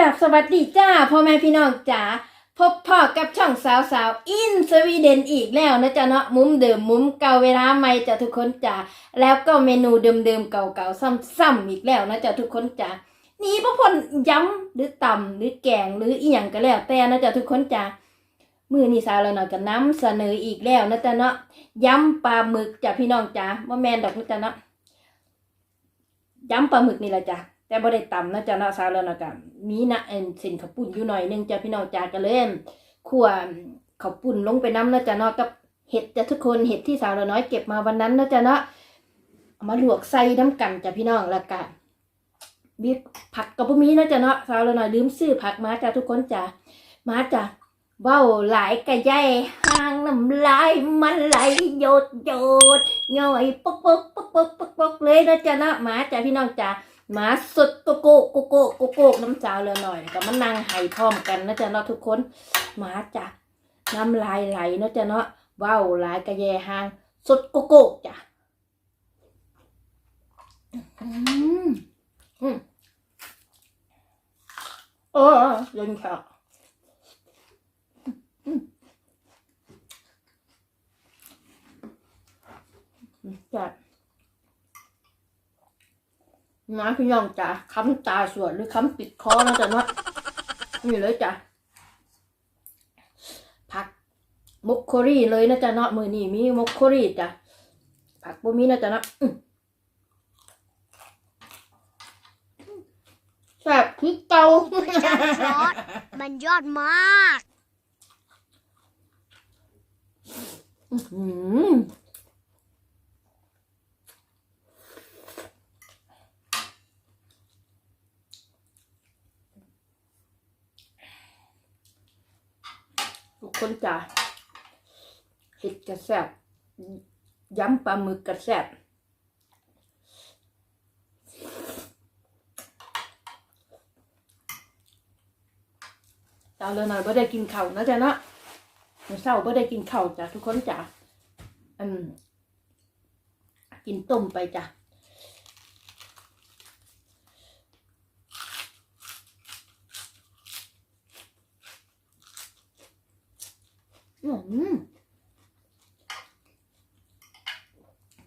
ราบสวัสดีจ้าพ่อแม่พี่น้องจ๋าพบพ่อกับช่องสาวสาวอินสวีเดนอีกแล้วนะจ๊ะเนาะมุมเดิมมุมเก่าเวลาใหม่จ้ะทุกคนจ๋าแล้วก็เมนูเดิมๆเก่าๆซ้ำๆอีกแล้วนะจ๊ะทุกคนจ๋านี่พวกคนย้ำหรือต่ำหรือแกงหรืออีหยังก็แล้วแต่นะจ๊ะทุกคนจ๋ามือนี่สาวเราหน่อยก็น้ำเสนออีกแล้วนะจ๊ะเนาะย้ำปลาหมึกจ้ะพี่น้องจ๋าว่าแมนดอกนะจ๊ะเนาะย้ำปลาหมึกนี่แหละจ้ะ แต่บ่ได้ต่ำนะจ๊ะนาะซาวแล้วนะจ๊ะมีนะเอ็นเส้นข้าวปุ้นอยู่หน่อยนึงจ้ะพี่น้องจ้าก็เลยคั่วข้าวปุ้นลงไปน้ำนะจ๊ะเนาะกับเห็ดจ้ะทุกคนเห็ดที่สาวเราน้อยเก็บมาวันนั้นนะจ๊ะเนาะเอามาลวกใส่น้ำกันจ้ะพี่น้องแล้วก็มีผักกับบ่มีนะจ๊ะเนาะสาวเราน้อยลืมซื้อผักมาจ้ะทุกคนจ้ะมาจ้ะเว้าหลายกะใหญ่ห่างน้ำลายมันไหลโยดโยดย่อยปกปกปกปกปกปกเลยนะจ๊ะเนาะมาจ้ะพี่น้องจ้ะ หมาสุดโกโก้โกโก้โกโก้น้ำจาวเลยหน่อยก็มานั่งไห้พร้อมกันนะจ๊ะเนาะทุกคนหมาจ้ะน้ำลายไหลนะจ๊ะเนาะว้าวหลายกระแยหางสุดโกโก้จ้ะอืมอืมเออเย็นค่ะอืมอืมจ้ะ น้าพี่น้องจ้ะค้ำตาสวดหรือค้ำปิดคอนะจ๊ะเนาะนี่เลยจ้ะผักมกโครีเลยนะจ๊ะเนาะมือนี่มีมกโครีจ้ะผักบ่มีนะจ๊ะเนาะอื้อแซ่บคือเก่าจัดซอสมันยอดมาก อื้อหือทุก คนจ้ะเห็ดกระแซบย้ำปลาหมึกกระแซบเช้าเลยหน่อยไ่ได้กินข้าวนะจ๊ะเนาะมื้อเช้าไ่ได้กินข้าวจ้ะทุกคนจ้ะอืมกินต้มไปจ้ะ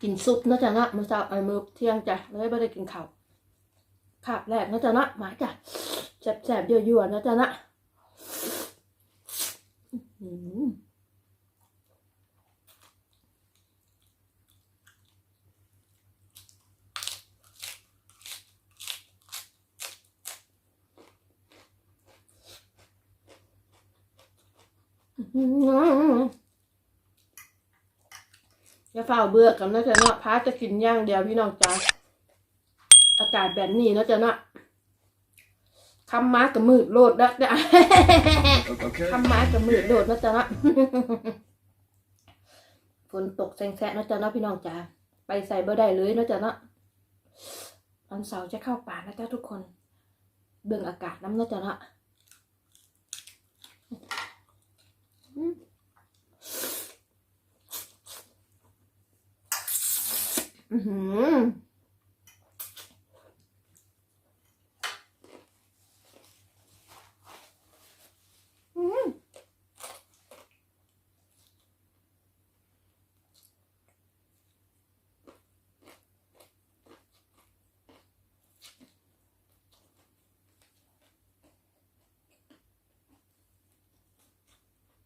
กินซุปนะจ๊ะนะมื้อเช้าไอ้มื้อเที่ยงจ้ะเลยไม่ได้กินข้าวคาบแรกนะจ๊ะนาะมาจ้ะแสบๆเยอะๆนะจ๊ะนะอื มอย่าเฝ้าเบื่อกันนะจ๊ะเนาะพาจะกินอย่างเดียวพี่น้องจ้าอากาศแบบนี้นะจ๊ะเนาะคำม้ากับมืดโลดนะจ๊ะ Okay. คำม้ากับมืดโลดนะจ๊ะเนาะฝนตกแซงๆนะจ๊ะเนาะพี่น้องจ้าไปใส่บ่ได้เลยนะจ๊ะเนาะวันเสาร์จะเข้าป่านะจ๊ะทุกคน เบิ่งอากาศน้ำนะจ๊ะเนาะ อือหืออืม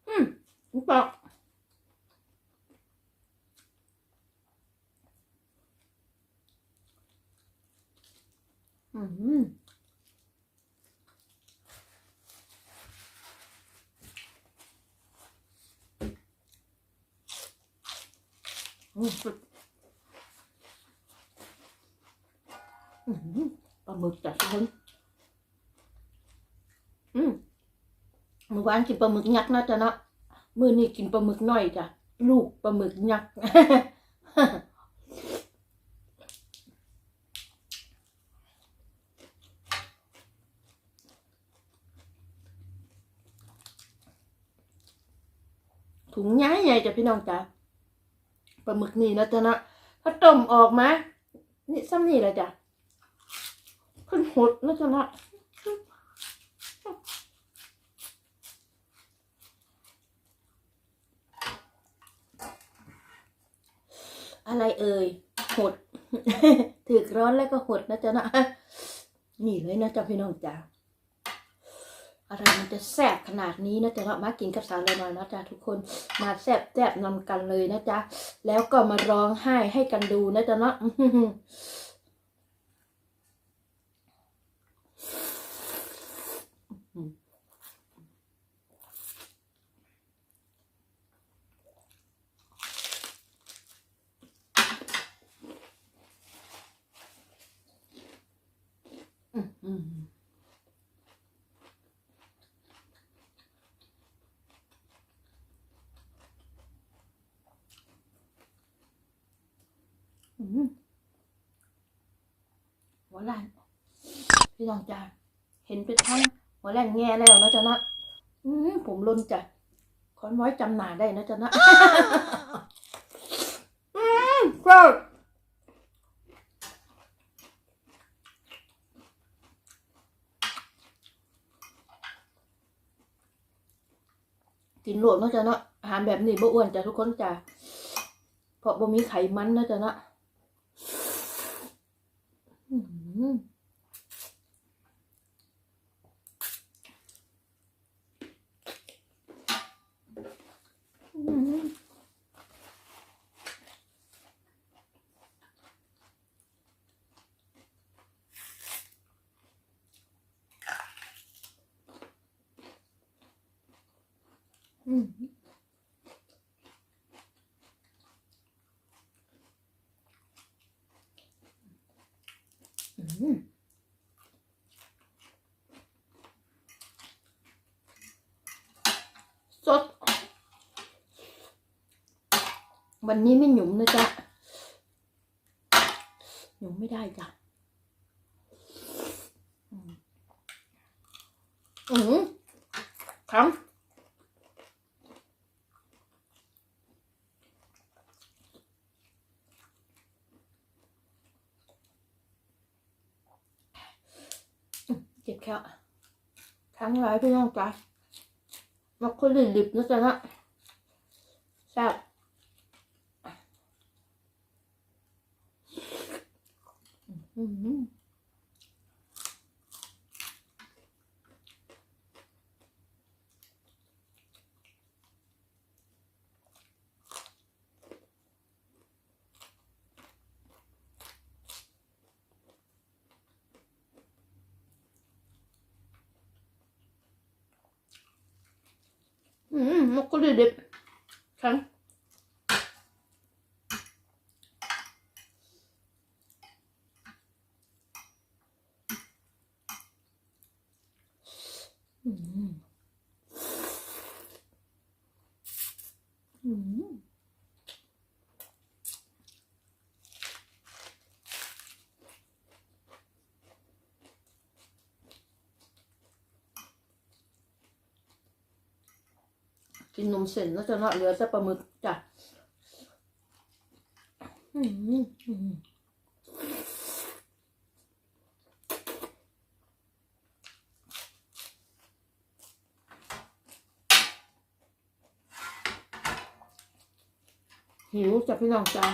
อืม ปอกอืมอืมปลาหมึกจัดทุกคนอืมเมื่อวานกินปลาหมึกยักษ์นะจ๊ะเนาะ มื้อนี้กินปลาหมึกน้อยจ้ะลูกปลาหมึกยักษ์ถุงใหญ่ใหญ่จ้ะพี่น้องจ้ะปลาหมึกนี่นะจ๊ะนะพอต้มออกมานี่ซ้ำนี่แหละจ้ะขึ้นหดนะจ๊ะนะ อะไรเอ่ยหดถือกร้อนแล้วก็หดนะจ๊ะนะนี่เลยนะจ๊ะพี่น้องจ๋าอะไรมันจะแซ่บขนาดนี้นะจ๊ะเนาะมากินกับสาวน้อยๆนะจ๊ะทุกคนมาแซ่บแซ่บนำกันเลยนะจ๊ะแล้วก็มาร้องไห้ให้กันดูนะจ๊ะเนาะ อืมหัวแรงพี่น้องจ้าเห็นเป็นทั้งหัวแรงแง่แล้วนะจ๊ะนะอืผมล้นจ้ะคอนไว้จำหนาได้นะจ๊ะนะอืมกรอบ กินโหลดเนาะจ๊ะเนาะอาหารแบบนี้บ่อ้วนจ้ะทุกคนจ้ะเพราะบ่มีไขมันนะจ๊ะเนาะอืมอืมอืมอืม สด วันนี้ไม่หยุ่มนะจ๊ะ หยุ่มไม่ได้จ้ะอืมอืมครับ เจ็บ แค่ทั้งหลายพี่น้องจ้ะมาคนดิบๆนะจ๊ะนะแซ่บอืม อืมมาคนดิบๆทั้งอืมอืม กินนมเส้นแล้วจะเนาะเหลือแต่ปลาหมึกจ้ะอืมอืมหิวจ้ะพี่น้องจ้ะ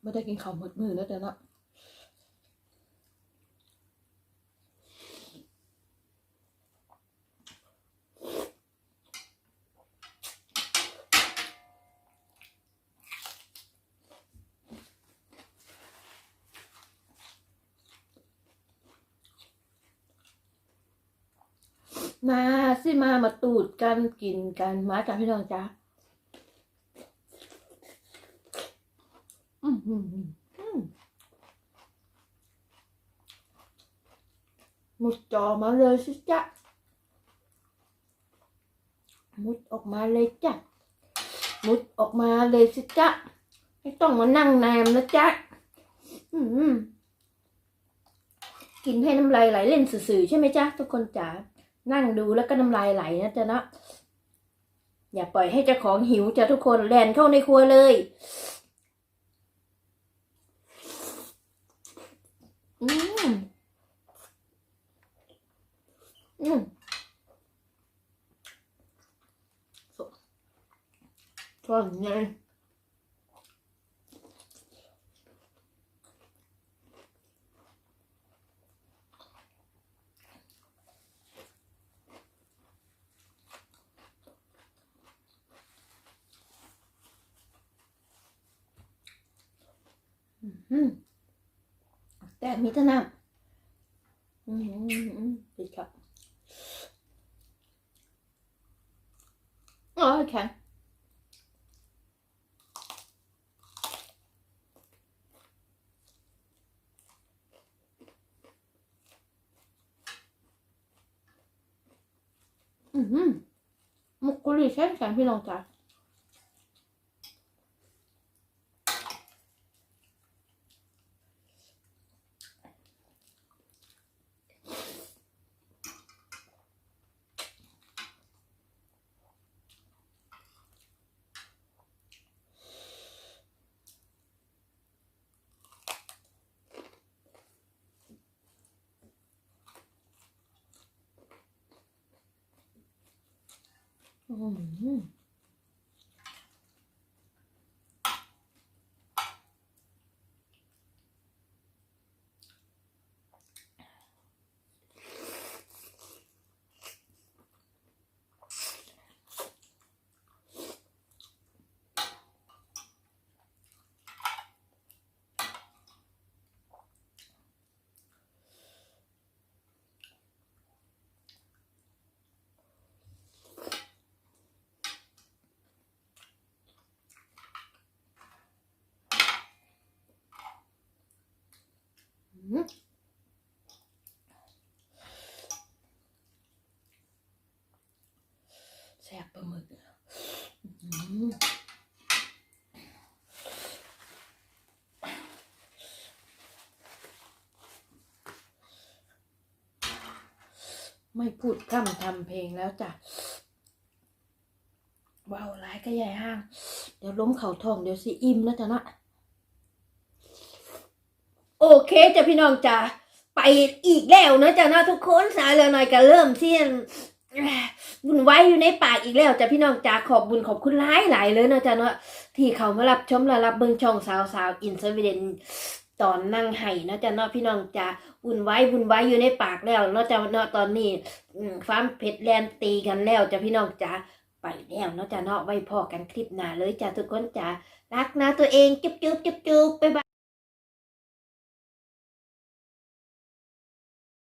ไม่ได้กินข้าวหมดมือแล้วจ้ะเนาะ มาสิ มามาตูดกันกินกันมาจ้ะพี่น้องจ้ะอืมอืมอืมมุดจอมาเลยสิจ๊ะมุดออกมาเลยจ้ะ มุดออกมาเลยสิจ๊ะ ไม่ต้องมานั่งนานนะจ๊ะ อืมกินให้น้ำลายไหลเล่นสื่อๆใช่ไหมจ๊ะทุกคนจ๋า นั่งดูแล้วก็น้ำลายไหลนะจ๊ะเนาะอย่าปล่อยให้เจ้าของหิวจ้ะทุกคนแลนเข้าในครัวเลย อืมอืมก่อนไง อืมแต่มีแต่น้ำอืมอืมอืมดีครับอ๋อโอเคอือหือมุกกุลีแช่แข็งพี่น้องจ๋า อื แซ่บปลาหมึกไม่พูดพร่ำทำเพลงแล้วจ้ะว้าวร้ายก็ใหญ่ห้าง เดี๋ยวล้มเข่าทองเดี๋ยวสิอิ่มแล้วจ้ะนะ โอเค จ้ะพี่น้องจ้ะไปอีกแล้วเนอะจ้ะเนาะทุกคนสายแล้วหน่อยก็เริ่มเสียนบุญไว้อยู่ในปากอีกแล้วจ้ะพี่น้องจ้าขอบบุญขอบคุณหลายหลายเลยเนาะจ้ะเนาะที่เขามารับชมและรับเบิ่งช่องสาวสาวอินสวีเดนตอนนั่งไห้เนาะจ้ะเนาะพี่น้องจ้าบุญไว้บุญไว้อยู่ในปากแล้วเนาะจ้ะเนาะตอนนี้อืมความเผ็ดแลนตีกันแล้วจ้ะพี่น้องจ้าไปแล้วเนาะจ้ะเนาะไว้พอกันคลิปหน้าเลยจ้ะทุกคนจ้ารักนะตัวเองจุ๊บจุ๊บจุ๊บจุ๊บบ๊ายบาย